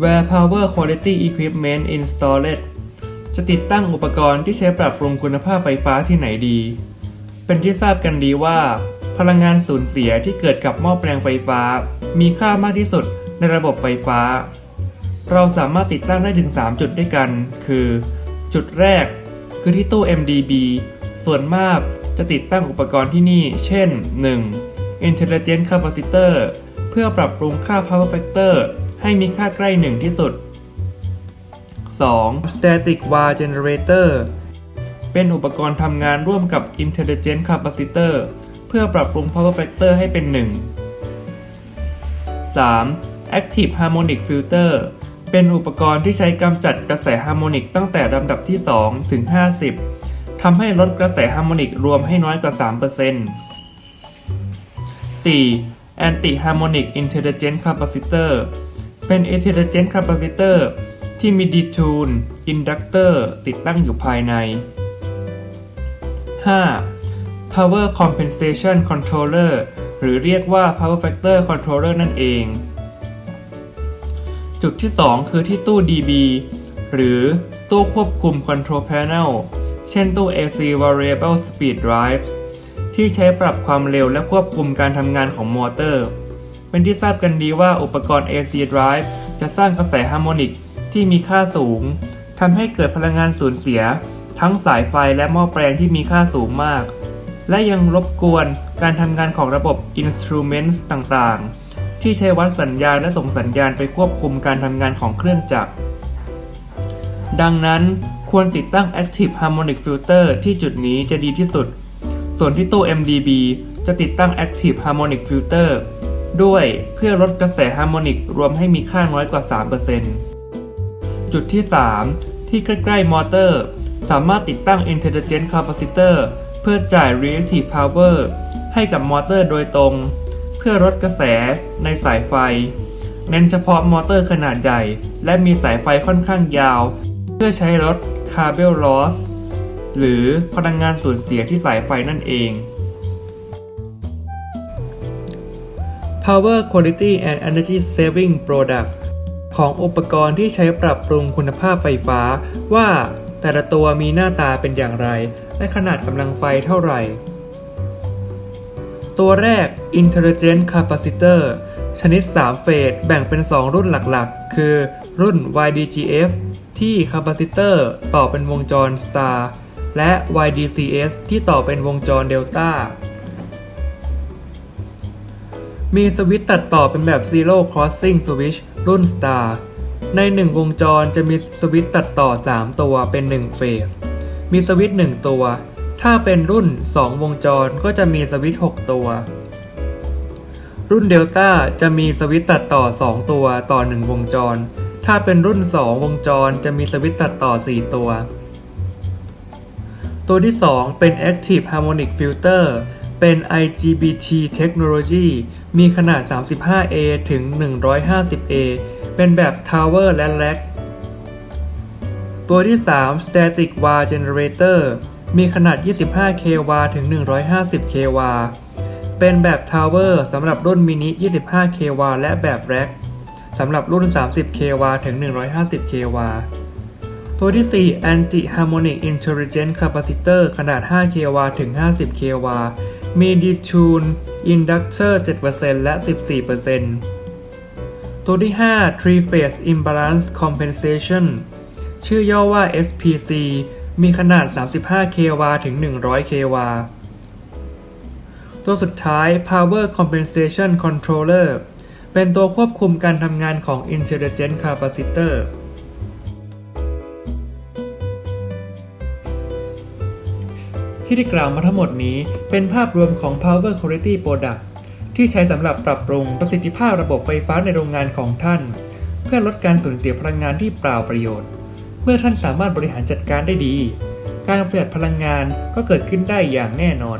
Where Power Quality Equipment Installed จะติดตั้งอุปกรณ์ที่ใช้ปรับปรุงคุณภาพไฟฟ้าที่ไหนดี เป็นที่ทราบกันดีว่า พลังงานสูญเสียที่เกิดกับหม้อแปลงไฟฟ้า มีค่ามากที่สุดในระบบไฟฟ้า เราสามารถติดตั้งได้ถึง 3 จุดด้วยกัน คือ จุดแรก คือที่ตู้ MDB ส่วนมากจะติดตั้งอุปกรณ์ที่นี่ เช่น 1. Intelligent Capacitor เพื่อปรับปรุงค่า Power Factor ให้มีค่าใกล้1ที่สุด 2. Static Var Generator เป็นอุปกรณ์ทำงานร่วมกับ Intelligent Capacitor เพื่อปรับปรุง Power Factor ให้เป็น 1 3. Active Harmonic Filter เป็นอุปกรณ์ที่ใช้กำจัดกระแสฮาร์โมนิกตั้งแต่ลำดับที่ 2 ถึง 50 ทำให้ลดกระแสฮาร์โมนิกรวมให้น้อยกว่า 3% 4. Anti Harmonic Intelligent Capacitor เป็น Intelligent Capacitor ที่มี Detune Inductor ติดตั้งอยู่ภายใน 5. Power Compensation Controller หรือเรียกว่า Power Factor Controller นั่นเอง จุดที่ 2 คือที่ตู้ DB หรือตู้ควบคุม Control Panel เช่นตู้ AC Variable Speed Drive ที่ใช้ปรับความเร็วและควบคุมการทำงานของมอเตอร์ เป็นที่ทราบกันดีว่าอุปกรณ์ AC Drive จะสร้างกระแสฮาร์โมนิกที่มีค่าสูงทำให้เกิดพลังงานสูญเสีย ทั้งสายไฟและหม้อแปลงที่มีค่าสูงมาก และยังรบกวนการทำงานของระบบ Instruments ต่างๆ ที่ใช้วัดสัญญาณและส่งสัญญาณไปควบคุมการทำงานของเครื่องจักร ดังนั้นควรติดตั้ง Active Harmonic Filter ที่จุดนี้จะดีที่สุด ส่วนที่ตู้ MDB จะติดตั้ง Active Harmonic Filter ด้วยเพื่อลดกระแสฮาร์โมนิกรวมให้มีค่าน้อยกว่า 3%จุดที่ 3 ที่ใกล้ ๆ มอเตอร์ สามารถติดตั้ง Intelligent Capacitor เพื่อจ่าย Reactive Power ให้กับมอเตอร์โดยตรง เพื่อลดกระแสในสายไฟ เน้นเฉพาะมอเตอร์ขนาดใหญ่ และมีสายไฟค่อนข้างยาว เพื่อใช้ลด Cable Loss หรือพลังงานสูญเสียที่สายไฟนั่นเอง Power Quality and Energy Saving Product ของอุปกรณ์ที่ใช้ปรับปรุงคุณภาพไฟฟ้า ว่าแต่ละตัวมีหน้าตาเป็นอย่างไร และขนาดกำลังไฟเท่าไหร่ ตัวแรก Intelligent Capacitor ชนิด 3 เฟสแบ่งเป็น 2 รุ่นหลักๆ คือ รุ่น YDGF ที่คาปาซิเตอร์ต่อเป็นวงจร Star และ YDCS ที่ต่อเป็นวงจร Delta มีสวิตช์ตัดต่อเป็นแบบ Zero Crossing Switch รุ่น Star ใน 1 วงจรจะมีสวิตช์ตัดต่อ 3 ตัวเป็น 1 เฟส มีสวิตช์1ตัว ถ้าเป็นรุ่น 2 วงจรก็จะมีสวิตช์6 ตัว รุ่น Delta จะมีสวิตช์ตัดต่อ 2 ตัวต่อ 1 วงจร ถ้าเป็นรุ่น 2 วงจรจะมีสวิตช์ตัดต่อ 4 ตัว ตัวที่ 2 เป็น Active Harmonic Filter เป็น IGBT Technology มีขนาด 35A ถึง 150A เป็นแบบ Tower และ Rack ตัวที่ 3 Static Var Generator มีขนาด 25 kW ถึง 150 kW เป็นแบบ Tower สำหรับรุ่นมินิ 25 kW และแบบ Rack สำหรับรุ่น 30 kW ถึง 150 kW ตัวที่ 4 Anti Harmonic Intelligent Capacitor ขนาด 5 kW ถึง 50 kW มี Detune Inductor 7%และ 14%ตัวที่ 5 Three Phase Imbalance Compensation ชื่อย่อว่า SPC มีขนาด 35 kW ถึง 100 kW ตัวสุดท้าย Power Compensation Controller เป็นตัวควบคุมการทำงานของ Intelligent Capacitor ที่ได้กล่าวมาทั้งหมดนี้เป็นภาพรวมของ Power Quality Product ที่ใช้สำหรับปรับปรุงประสิทธิภาพระบบไฟฟ้าในโรงงานของท่าน เพื่อลดการสูญเสียพลังงานที่เปล่าประโยชน์ เมื่อท่านสามารถบริหารจัดการได้ดี การประหยัดพลังงานก็เกิดขึ้นได้อย่างแน่นอน